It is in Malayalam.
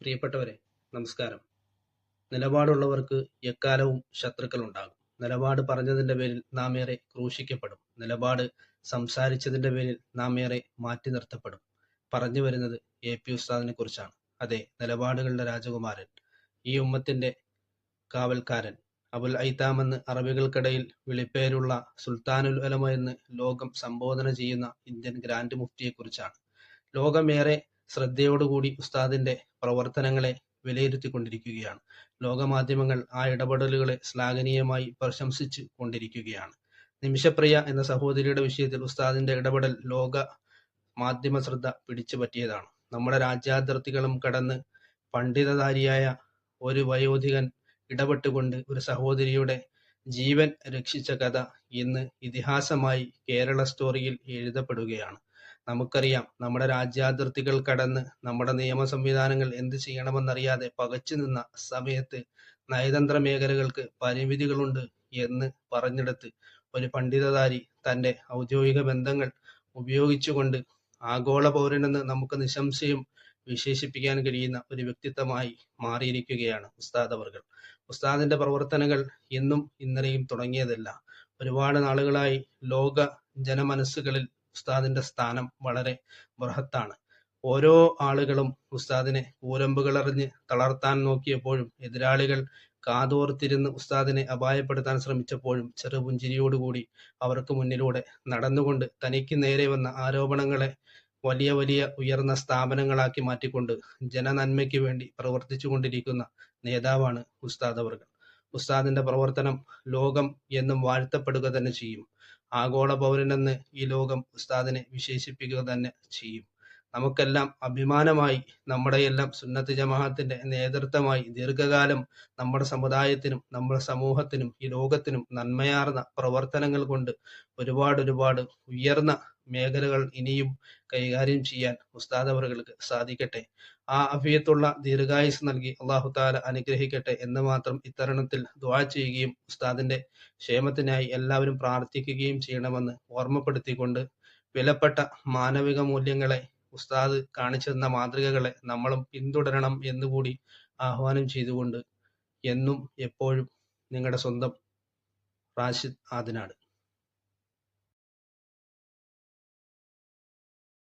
പ്രിയപ്പെട്ടവരെ നമസ്കാരം. നിലപാടുള്ളവർക്ക് എക്കാലവും ശത്രുക്കളുണ്ടാകും. നിലപാട് പറഞ്ഞതിന്റെ പേരിൽ നാം ഏറെ ക്രൂശിക്കപ്പെടും. നിലപാട് സംസാരിച്ചതിന്റെ പേരിൽ നാം ഏറെ മാറ്റി നിർത്തപ്പെടും. പറഞ്ഞു വരുന്നത് എ. പി. ഉസ്താദിനെ കുറിച്ചാണ്. അതെ നിലപാടുകളുടെ രാജകുമാരൻ ഈ ഉമ്മത്തിന്റെ കാവൽക്കാരൻ അബുൽ ഐത്താമെന്ന് അറബികൾക്കിടയിൽ വിളിപ്പേരുള്ള സുൽത്താനുൽ അലമ എന്ന് ലോകം സംബോധന ചെയ്യുന്ന ഇന്ത്യൻ ഗ്രാൻഡ് മുഫ്തിയെക്കുറിച്ചാണ്. ലോകമേറെ ശ്രദ്ധയോടുകൂടി ഉസ്താദിന്റെ പ്രവർത്തനങ്ങളെ വിലയിരുത്തിക്കൊണ്ടിരിക്കുകയാണ്. ലോകമാധ്യമങ്ങൾ ആ ഇടപെടലുകളെ ശ്ലാഘനീയമായി പ്രശംസിച്ചു കൊണ്ടിരിക്കുകയാണ്. നിമിഷപ്രിയ എന്ന സഹോദരിയുടെ വിഷയത്തിൽ ഉസ്താദിന്റെ ഇടപെടൽ ലോക മാധ്യമ ശ്രദ്ധ പിടിച്ചു പറ്റിയതാണ്. നമ്മുടെ രാജ്യാതിർത്തികളും കടന്ന് പണ്ഡിതധാരിയായ ഒരു വയോധികൻ ഇടപെട്ടുകൊണ്ട് ഒരു സഹോദരിയുടെ ജീവൻ രക്ഷിച്ച കഥ ഇന്ന് ഇതിഹാസമായി കേരള സ്റ്റോറിയിൽ എഴുതപ്പെടുകയാണ്. നമുക്കറിയാം നമ്മുടെ രാജ്യാതിർത്തികൾ കടന്ന് നമ്മുടെ നിയമ സംവിധാനങ്ങൾ എന്ത് ചെയ്യണമെന്നറിയാതെ പകച്ചു നിന്ന സമയത്ത് നയതന്ത്ര മേഖലകൾക്ക് പരിമിതികളുണ്ട് എന്ന് പറഞ്ഞെടുത്ത് ഒരു പണ്ഡിതധാരി തന്റെ ഔദ്യോഗിക ബന്ധങ്ങൾ ഉപയോഗിച്ചുകൊണ്ട് ആഗോള പൗരനെന്ന് നമുക്ക് നിശംസയും വിശേഷിപ്പിക്കാൻ കഴിയുന്ന ഒരു വ്യക്തിത്വമായി മാറിയിരിക്കുകയാണ് ഉസ്താദ് അവർകൾ. ഉസ്താദിന്റെ പ്രവർത്തനങ്ങൾ ഇന്നും ഇന്നലെയും തുടങ്ങിയതല്ല. ഒരുപാട് നാളുകളായി ലോക ജനമനസ്സുകളിൽ ഉസ്താദിന്റെ സ്ഥാനം വളരെ ബൃഹത്താണ്. ഓരോ ആളുകളും ഉസ്താദിനെ ഊരമ്പുകളറിഞ്ഞ് തളർത്താൻ നോക്കിയപ്പോഴും എതിരാളികൾ കാതോർത്തിരുന്ന് ഉസ്താദിനെ അപായപ്പെടുത്താൻ ശ്രമിച്ചപ്പോഴും ചെറുപുഞ്ചിരിയോടുകൂടി അവർക്ക് മുന്നിലൂടെ നടന്നുകൊണ്ട് തനിക്ക് നേരെ വന്ന ആരോപണങ്ങളെ വലിയ വലിയ ഉയർന്ന സ്ഥാപനങ്ങളാക്കി മാറ്റിക്കൊണ്ട് ജനനന്മയ്ക്ക് വേണ്ടി പ്രവർത്തിച്ചുകൊണ്ടിരിക്കുന്ന നേതാവാണ് ഉസ്താദ് അവർ. ഉസ്താദിന്റെ പ്രവർത്തനം ലോകം എന്നും വാഴ്ത്തപ്പെടുക തന്നെ ചെയ്യും. ആഗോള പൗരനെന്ന് ഈ ലോകം ഉസ്താദിനെ വിശേഷിപ്പിക്കുക തന്നെ ചെയ്യും. നമുക്കെല്ലാം അഭിമാനമായി നമ്മുടെ എല്ലാം സുന്നത്ത് ജമാഅത്തിന്റെ നേതൃത്വമായി ദീർഘകാലം നമ്മുടെ സമുദായത്തിനും നമ്മുടെ സമൂഹത്തിനും ഈ ലോകത്തിനും നന്മയാർന്ന പ്രവർത്തനങ്ങൾ കൊണ്ട് ഒരുപാട് ഒരുപാട് ഉയർന്ന മേഖലകൾ ഇനിയും കൈകാര്യം ചെയ്യാൻ ഉസ്താദ് അവർക്ക് സാധിക്കട്ടെ. ആ അഭിയത്തുള്ള ദീർഘായുസ് നൽകി അള്ളാഹു താല അനുഗ്രഹിക്കട്ടെ എന്ന് മാത്രം ഇത്തരണത്തിൽ ദ്വാ ചെയ്യുകയും ഉസ്താദിന്റെ ക്ഷേമത്തിനായി എല്ലാവരും പ്രാർത്ഥിക്കുകയും ചെയ്യണമെന്ന് ഓർമ്മപ്പെടുത്തിക്കൊണ്ട് വിലപ്പെട്ട മാനവിക മൂല്യങ്ങളെ ഉസ്താദ് കാണിച്ചു തന്ന മാതൃകകളെ നമ്മളും പിന്തുടരണം എന്നുകൂടി ആഹ്വാനം ചെയ്തുകൊണ്ട് എന്നും എപ്പോഴും നിങ്ങളുടെ സ്വന്തം റാഷിദ് ആദിനാട്